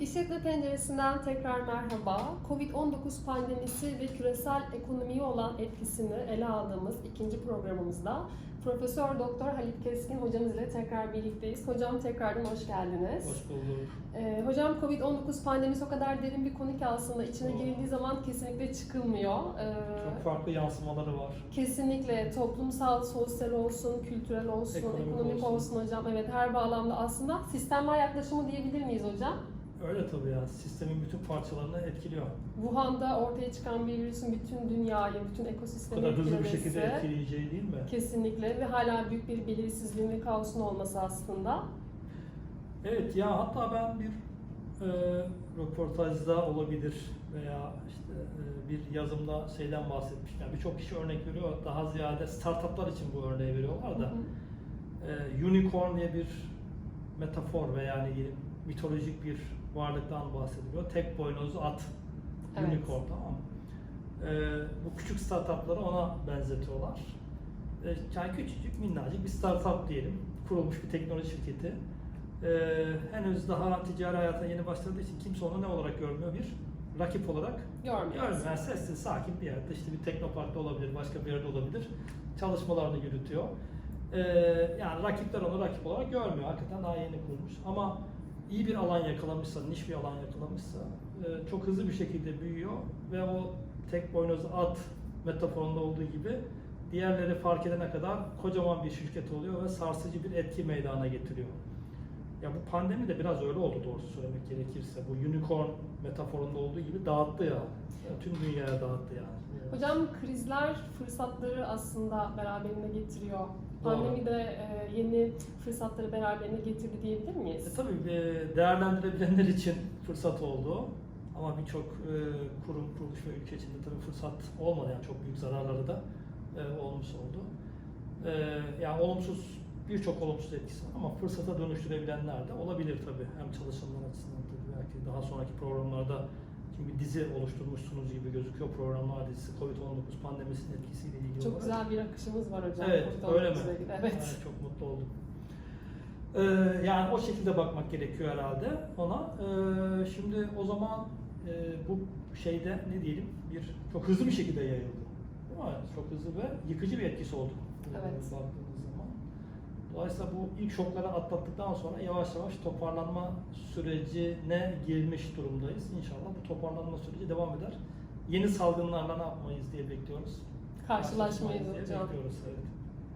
İşletme penceresinden tekrar merhaba. Covid-19 pandemisi ve küresel ekonomiye olan etkisini ele aldığımız ikinci programımızda Profesör Doktor Halit Keskin hocamız ile tekrar birlikteyiz. Hocam tekrardan hoş geldiniz. Hoş bulduk. Ee, hocam Covid-19 pandemisi o kadar derin bir konu ki aslında içine girildiği zaman kesinlikle çıkılmıyor. Ee, Çok farklı yansımaları var. Kesinlikle toplumsal, sosyal olsun, kültürel olsun, Ekonomik ekonomik, olsun. olsun hocam. Evet her bağlamda aslında sistemler yaklaşımı diyebilir miyiz hocam? Öyle tabii ya. Sistemin bütün parçalarını etkiliyor. Wuhan'da ortaya çıkan bir virüsün bütün dünyayı, bütün Bu ekosistemi kadar hızlı bir etkilemesi şekilde etkileyeceği değil mi? Kesinlikle ve hala büyük bir belirsizliğin ve kaosun olması aslında. Evet ya hatta ben bir e, röportajda olabilir veya işte e, bir yazımda şeyden bahsetmiştim. Yani Birçok kişi örnek veriyor. Daha ziyade startuplar için bu örneği veriyorlar da. e, unicorn diye bir metafor ve yani mitolojik bir varlıktan bahsediliyor. Tek boynuzlu at. Evet. Unicorn tamam mı? E, bu küçük startupları ona benzetiyorlar. E, yani küçücük minnacık bir startup diyelim. Kurulmuş bir teknoloji şirketi. E, henüz daha ticari hayata yeni başladığı için kimse onu ne olarak görmüyor? Bir rakip olarak görmüyor. Yani sessiz, sakin bir yerde. işte bir teknoparkta olabilir, başka bir yerde olabilir. Çalışmalarını yürütüyor. E, yani rakipler onu rakip olarak görmüyor. Hakikaten daha yeni kurmuş. Ama iyi bir alan yakalamışsa, niş bir alan yakalamışsa e, çok hızlı bir şekilde büyüyor ve o tek boynuzlu at metaforunda olduğu gibi diğerleri fark edene kadar kocaman bir şirket oluyor ve sarsıcı bir etki meydana getiriyor. Ya bu pandemi de biraz öyle oldu doğrusu söylemek gerekirse. Bu unicorn metaforunda olduğu gibi dağıttı ya. Ya Tüm dünyaya dağıttı yani. Hocam krizler fırsatları aslında beraberinde getiriyor. Pandemi de e, yeni fırsatları beraberinde getirdi diyebilir miyiz? E, tabii e, değerlendirebilenler için fırsat oldu. Ama birçok e, kurum, kuruluş ve ülke içinde tabii fırsat olmadı. Yani çok büyük zararları da e, olmuş oldu. E, yani olumsuz, birçok olumsuz etkisi var ama fırsata dönüştürebilenler de olabilir tabii. Hem çalışanlar açısından tabii belki daha sonraki programlarda bir dizi oluşturmuşsunuz gibi gözüküyor programlar dizisi Covid-19 pandemisinin etkisiyle ilgili Çok olarak. güzel bir akışımız var hocam. Evet, Covid-19 öyle mi? ilgili. Evet. çok mutlu oldum. Ee, yani o şekilde bakmak gerekiyor herhalde ona. Ee, şimdi o zaman e, bu şeyde ne diyelim bir çok hızlı bir şekilde yayıldı. Değil mi? Çok hızlı ve yıkıcı bir etkisi oldu. Evet. Baktığımız zaman. Dolayısıyla bu ilk şokları atlattıktan sonra yavaş yavaş toparlanma sürecine girmiş durumdayız. İnşallah bu toparlanma süreci devam eder. Yeni salgınlarla ne yapmayız diye bekliyoruz. Karşılaşmayız diye hocam. Bekliyoruz, evet.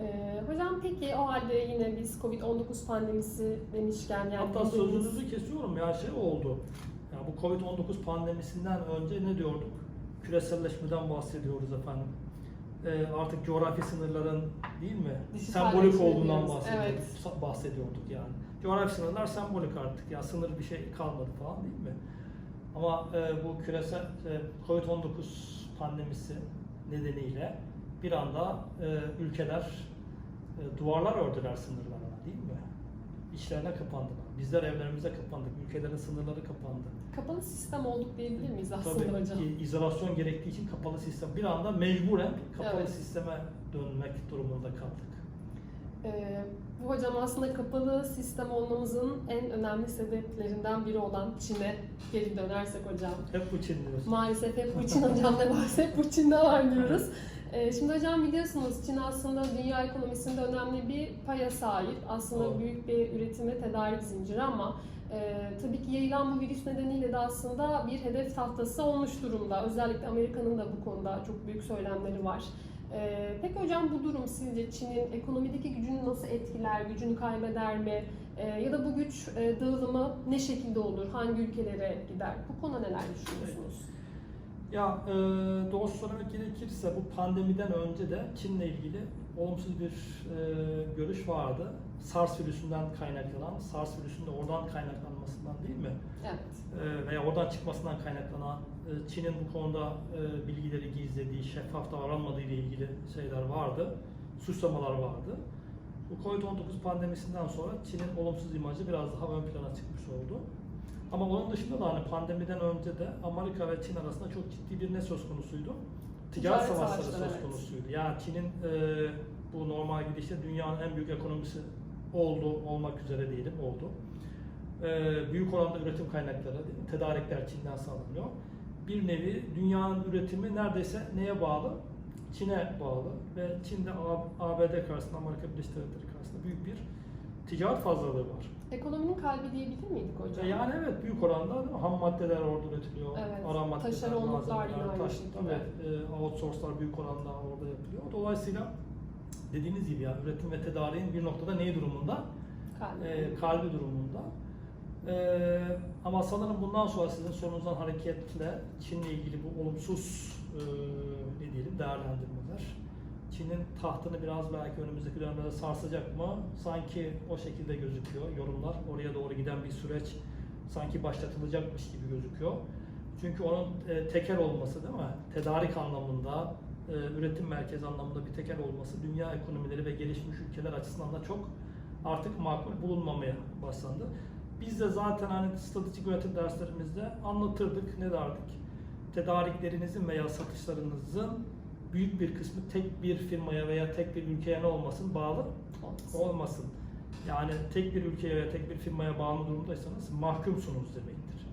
Ee, hocam peki o halde yine biz Covid-19 pandemisi demişken yani Hatta gündemimiz- sözünüzü kesiyorum ya şey oldu. Ya bu Covid-19 pandemisinden önce ne diyorduk? Küreselleşmeden bahsediyoruz efendim. Ee, artık coğrafi sınırların değil mi? Dijitalleşme Sembolik olduğundan bahsediyorduk, evet. bahsediyorduk yani. Coğrafi sınırlar sembolik artık ya sınır bir şey kalmadı falan değil mi? Ama e, bu küresel e, Covid-19 pandemisi nedeniyle bir anda e, ülkeler e, duvarlar ördüler sınırlarına değil mi? İşlerine kapandılar. Bizler evlerimize kapandık. Ülkelerin sınırları kapandı. Kapalı sistem olduk diyebilir miyiz aslında Tabii hocam? ki izolasyon gerektiği için kapalı sistem. Bir anda mecburen kapalı Evet. sisteme dönmek durumunda kaldık. Ee, bu hocam aslında kapalı sistem olmamızın en önemli sebeplerinden biri olan Çin'e geri dönersek hocam. Hep bu Çin diyoruz. Maalesef hep bu Çin hocam ne varsa hep bu Çin'de var diyoruz. Ee, şimdi hocam biliyorsunuz Çin aslında dünya ekonomisinde önemli bir paya sahip. Aslında Doğru. büyük bir üretim ve tedarik zinciri ama e, tabii ki yayılan bu virüs nedeniyle de aslında bir hedef tahtası olmuş durumda. Özellikle Amerika'nın da bu konuda çok büyük söylemleri var. Ee, peki hocam bu durum sizce Çin'in ekonomideki gücünü nasıl etkiler, gücünü kaybeder mi? Ee, ya da bu güç e, dağılımı ne şekilde olur, hangi ülkelere gider? Bu konuda neler düşünüyorsunuz? Ya e, doğrusu söylemek gerekirse bu pandemiden önce de Çin'le ilgili olumsuz bir e, görüş vardı. SARS virüsünden kaynaklanan, SARS virüsünün de oradan kaynaklanmasından değil mi? Evet. E, veya oradan çıkmasından kaynaklanan Çin'in bu konuda e, bilgileri gizlediği, şeffaf davranmadığı ile ilgili şeyler vardı. Suçlamalar vardı. Bu Covid-19 pandemisinden sonra Çin'in olumsuz imajı biraz daha ön plana çıkmış oldu. Ama onun dışında da hani pandemiden önce de Amerika ve Çin arasında çok ciddi bir ne söz konusuydu? Ticaret, savaşları, söz evet. konusuydu. Yani Çin'in e, bu normal gidişte dünyanın en büyük ekonomisi oldu, olmak üzere diyelim oldu. e, büyük oranda üretim kaynakları, tedarikler Çin'den sağlanıyor. Bir nevi dünyanın üretimi neredeyse neye bağlı? Çin'e bağlı ve Çin'de ABD karşısında, Amerika Birleşik Devletleri karşısında büyük bir ticaret fazlalığı var. Ekonominin kalbi diyebilir miydik hocam? E Yani evet büyük oranda değil mi? ham maddeler orada üretiliyor. Evet, Ara maddeler, taşeronluklar yine taş, tabii, e, outsource'lar büyük oranda orada yapılıyor. Dolayısıyla dediğiniz gibi yani üretim ve tedariğin bir noktada neyi durumunda? Kalbi. E, kalbi durumunda. E, ama sanırım bundan sonra sizin sorunuzdan hareketle Çin'le ilgili bu olumsuz e, ne diyelim değerlendirmeler Çin'in tahtını biraz belki önümüzdeki dönemde sarsacak mı? Sanki o şekilde gözüküyor yorumlar. Oraya doğru giden bir süreç sanki başlatılacakmış gibi gözüküyor. Çünkü onun e, tekel olması değil mi? Tedarik anlamında, e, üretim merkezi anlamında bir tekel olması dünya ekonomileri ve gelişmiş ülkeler açısından da çok artık makul bulunmamaya başlandı. Biz de zaten hani stratejik yönetim derslerimizde anlatırdık, ne derdik? Tedariklerinizin veya satışlarınızın büyük bir kısmı tek bir firmaya veya tek bir ülkeye ne olmasın bağlı Olmasın. olmasın. Yani tek bir ülkeye veya tek bir firmaya bağlı durumdaysanız mahkumsunuz demektir.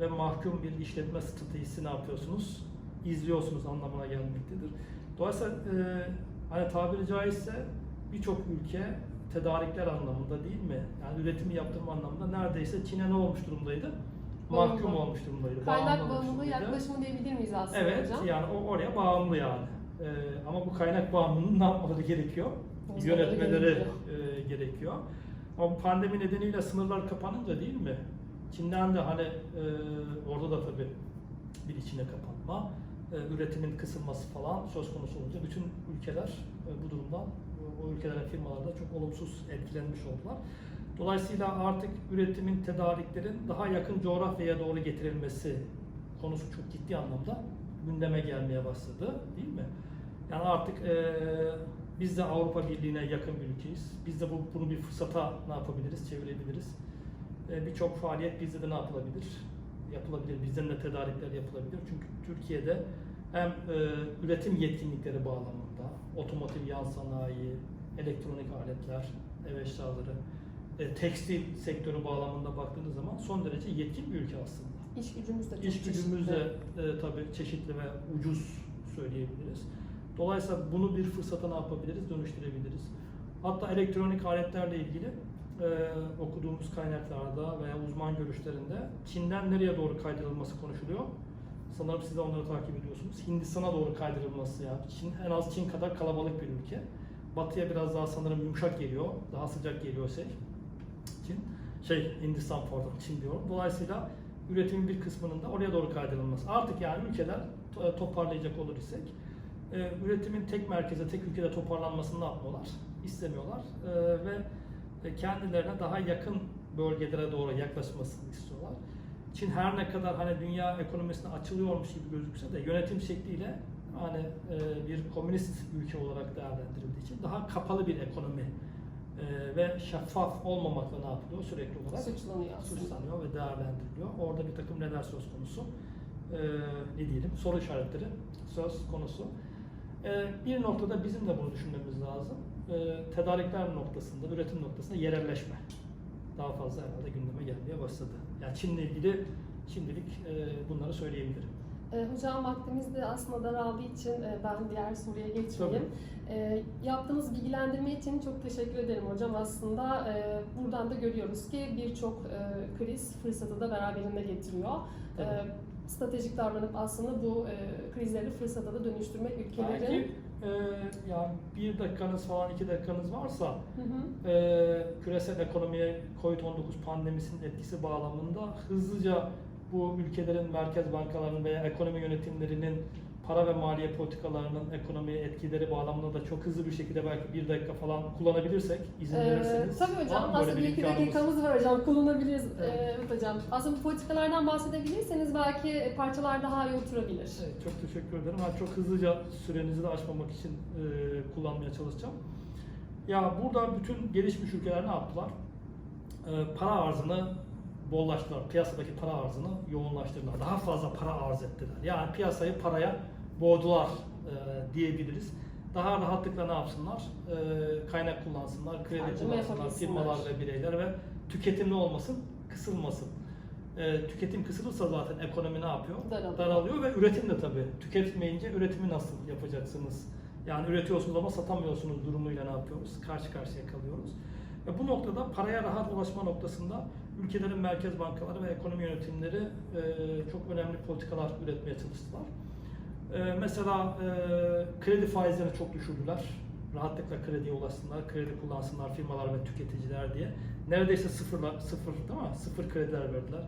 Ve mahkum bir işletme stratejisi ne yapıyorsunuz? İzliyorsunuz anlamına gelmektedir. Dolayısıyla e, hani tabiri caizse birçok ülke tedarikler anlamında değil mi? Yani üretimi yaptırma anlamında neredeyse Çin'e ne olmuş durumdaydı? Mahkum Bağımlı. olmuş durumdaydı. Kaynak bağımlılığı yaklaşımı diyebilir miyiz aslında Evet, hocam? yani o oraya bağımlı yani. Ee, ama bu kaynak bağımlılığının ne yapmaları gerekiyor? Bozmaları Yönetmeleri gerekiyor. e, gerekiyor. Ama pandemi nedeniyle sınırlar kapanınca değil mi? Çin'den de hani e, orada da tabii bir içine kapanma, e, üretimin kısılması falan söz konusu olunca bütün ülkeler e, bu durumdan, o, ülkelerin firmaları da çok olumsuz etkilenmiş oldular. Dolayısıyla artık üretimin, tedariklerin daha yakın coğrafyaya doğru getirilmesi konusu çok ciddi anlamda gündeme gelmeye başladı değil mi? Yani artık eee, biz de Avrupa Birliği'ne yakın bir ülkeyiz. Biz de bu, bunu bir fırsata ne yapabiliriz, çevirebiliriz. Eee, Birçok faaliyet bizde de ne yapılabilir? Yapılabilir, bizden de tedarikler yapılabilir. Çünkü Türkiye'de hem eee, üretim yetkinlikleri bağlamında, otomotiv yan sanayi, elektronik aletler, ev eşyaları, e, tekstil sektörü bağlamında baktığınız zaman son derece yetkin bir ülke aslında. İş gücümüz de çok İş gücümüz de e, tabii çeşitli ve ucuz söyleyebiliriz. Dolayısıyla bunu bir fırsata ne yapabiliriz? Dönüştürebiliriz. Hatta elektronik aletlerle ilgili e, okuduğumuz kaynaklarda veya uzman görüşlerinde Çin'den nereye doğru kaydırılması konuşuluyor. Sanırım siz de onları takip ediyorsunuz. Hindistan'a doğru kaydırılması yani. Çin en az Çin kadar kalabalık bir ülke. Batıya biraz daha sanırım yumuşak geliyor. Daha sıcak geliyor şey. Çin. Şey Hindistan pardon Çin diyorum. Dolayısıyla üretimin bir kısmının da oraya doğru kaydırılması. Artık yani ülkeler to- toparlayacak olur isek e, üretimin tek merkeze, tek ülkede toparlanmasını yapmıyorlar? İstemiyorlar. E, ve e, kendilerine daha yakın bölgelere doğru yaklaşmasını istiyorlar. Çin her ne kadar hani dünya ekonomisine açılıyormuş gibi gözükse de yönetim şekliyle hani e, bir komünist ülke olarak değerlendirildiği için daha kapalı bir ekonomi e, ve şeffaf olmamakla ne yapılıyor sürekli olarak Suçlanıyor suçlanıyor ve değerlendiriliyor. Orada bir takım neler söz konusu? Ee, ne diyelim? Soru işaretleri söz konusu. Ee, bir noktada bizim de bunu düşünmemiz lazım. Ee, tedarikler noktasında, üretim noktasında yerelleşme daha fazla herhalde gündeme gelmeye başladı. Yani Çin'le ilgili şimdilik e, bunları söyleyebilirim. E, hocam vaktimiz de aslında daraldığı için e, ben diğer soruya geçmeyeyim. E, yaptığınız bilgilendirme için çok teşekkür ederim hocam. Aslında e, buradan da görüyoruz ki birçok e, kriz fırsatı da beraberinde getiriyor. E, stratejik davranıp aslında bu e, krizleri fırsata da dönüştürmek ülkelerin... Belki e, yani bir dakikanız falan iki dakikanız varsa Hı hı. Ee, küresel ekonomiye COVID-19 pandemisinin etkisi bağlamında hızlıca bu ülkelerin merkez bankalarının veya ekonomi yönetimlerinin para ve maliye politikalarının ekonomiye etkileri bağlamında da çok hızlı bir şekilde belki bir dakika falan kullanabilirsek izin Ee, verirseniz. tabii var hocam. Aslında bir iki dakikamız var hocam. Kullanabiliriz. Evet. Ee, Evet hocam. Aslında bu politikalardan bahsedebilirseniz belki parçalar daha iyi oturabilir. Evet, çok teşekkür ederim. Ben çok hızlıca sürenizi de aşmamak için e, kullanmaya çalışacağım. Ya burada bütün gelişmiş ülkeler ne yaptılar? E, para arzını bollaştırdılar. Piyasadaki para arzını yoğunlaştırdılar. Daha fazla para arz ettiler. Yani piyasayı paraya boğdular e, diyebiliriz. Daha rahatlıkla ne yapsınlar? E, kaynak kullansınlar, kredi Harcama kullansınlar, firmalar ve bireyler ve tüketimli olmasın, kısılmasın. E, tüketim kısılırsa zaten ekonomi ne yapıyor? Daralıyor. Daralıyor ve üretim de tabii. Tüketmeyince üretimi nasıl yapacaksınız? Yani üretiyorsunuz ama satamıyorsunuz durumuyla ne yapıyoruz? Karşı karşıya kalıyoruz. Ve bu noktada paraya rahat ulaşma noktasında ülkelerin merkez bankaları ve ekonomi yönetimleri e, çok önemli politikalar üretmeye çalıştılar. E, mesela e, kredi faizlerini çok düşürdüler. Rahatlıkla krediye ulaşsınlar, kredi kullansınlar firmalar ve tüketiciler diye. Neredeyse sıfırla, sıfır değil mi? Sıfır krediler verdiler.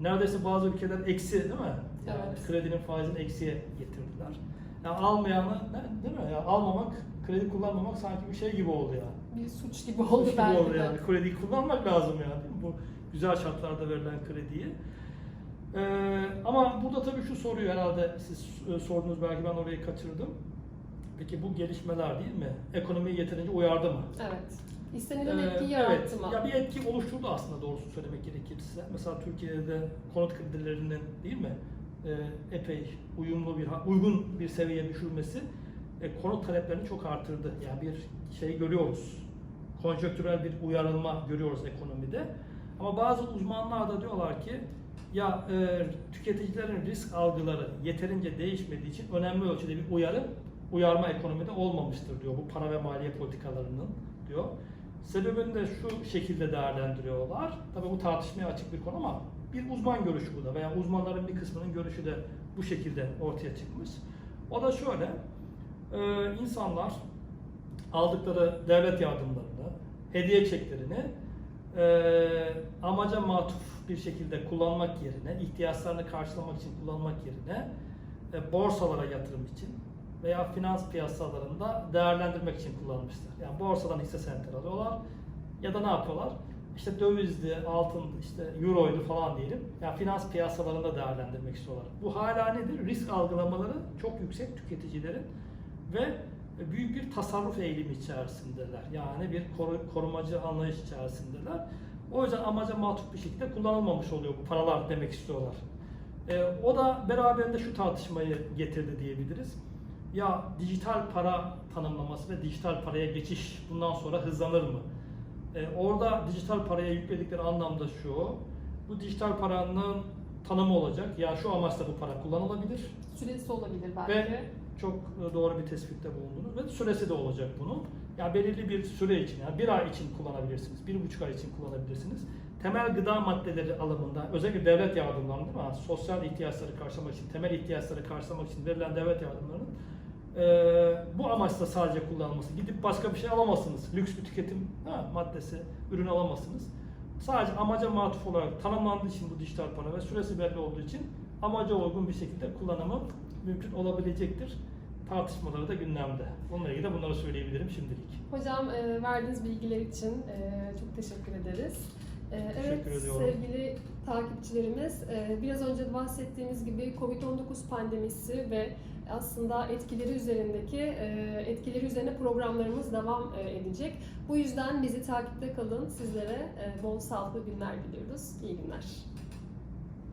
Neredeyse bazı ülkeler eksi değil mi? Yani Evet. kredinin faizini eksiye getirdiler. Yani almayanı değil mi? Ya almamak, kredi kullanmamak sanki bir şey gibi oldu yani. Bir suç gibi oldu Suç gibi belki oldu de. yani. Krediyi kullanmak lazım yani değil mi? Bu güzel şartlarda verilen krediyi. Ee, ama burada tabii şu soruyu herhalde siz e, sordunuz belki ben orayı kaçırdım. Peki bu gelişmeler değil mi? Ekonomiyi yeterince uyardı mı? Evet. İstenilen Ee, etkiyi evet. yarattı mı? Ya bir etki oluşturdu aslında doğrusu söylemek gerekirse. Mesela Türkiye'de konut kredilerinin değil mi? E, epey uyumlu bir uygun bir seviyeye düşürmesi e, konut taleplerini çok artırdı. Yani bir şey görüyoruz. Konjonktürel bir uyarılma görüyoruz ekonomide. Ama bazı uzmanlar da diyorlar ki ya e, tüketicilerin risk algıları yeterince değişmediği için önemli ölçüde bir uyarı uyarma ekonomide olmamıştır diyor bu para ve maliye politikalarının diyor. Sebebini de şu şekilde değerlendiriyorlar. Tabii bu tartışmaya açık bir konu ama bir uzman görüşü bu da veya uzmanların bir kısmının görüşü de bu şekilde ortaya çıkmış. O da şöyle, e, insanlar aldıkları devlet yardımlarını, hediye çeklerini e, amaca matuf bir şekilde kullanmak yerine, ihtiyaçlarını karşılamak için kullanmak yerine e, borsalara yatırım için veya finans piyasalarında değerlendirmek için kullanmışlar. Yani borsadan hisse senetleri alıyorlar ya da ne yapıyorlar? İşte dövizli, altın, işte euroydu falan diyelim. Yani finans piyasalarında değerlendirmek istiyorlar. Bu hala nedir? Risk algılamaları çok yüksek tüketicilerin ve büyük bir tasarruf eğilimi içerisindeler. Yani bir koru- korumacı anlayış içerisindeler. O yüzden amaca matuf bir şekilde kullanılmamış oluyor bu paralar demek istiyorlar. Ee, o da beraberinde şu tartışmayı getirdi diyebiliriz. Ya dijital para tanımlaması ve dijital paraya geçiş bundan sonra hızlanır mı? Ee, orada dijital paraya yükledikleri anlamda şu, bu dijital paranın tanımı olacak. Ya şu amaçla bu para kullanılabilir. Süresi olabilir belki. Ve çok e, doğru bir tespitte bulundunuz ve süresi de olacak bunun. Ya belirli bir süre için, yani bir ay için kullanabilirsiniz, bir buçuk ay için kullanabilirsiniz. Temel gıda maddeleri alımında, özellikle devlet yardımlarının değil mi? Yani sosyal ihtiyaçları karşılamak için, temel ihtiyaçları karşılamak için verilen devlet yardımlarının e, bu amaçla sadece kullanılması. Gidip başka bir şey alamazsınız. Lüks bir tüketim ha, maddesi, ürün alamazsınız. Sadece amaca matuf olarak tanımlandığı için bu dijital para ve süresi belli olduğu için amaca uygun bir şekilde kullanımı mümkün olabilecektir. Tartışmaları da gündemde. Bununla ilgili de bunları söyleyebilirim şimdilik. Hocam e, verdiğiniz bilgiler için e, çok teşekkür ederiz. E, evet ediyorum. sevgili takipçilerimiz e, biraz önce de bahsettiğimiz gibi Covid-19 pandemisi ve aslında etkileri üzerindeki e, etkileri üzerine programlarımız devam e, edecek. Bu yüzden bizi takipte kalın. Sizlere bol sağlıklı günler diliyoruz. İyi günler.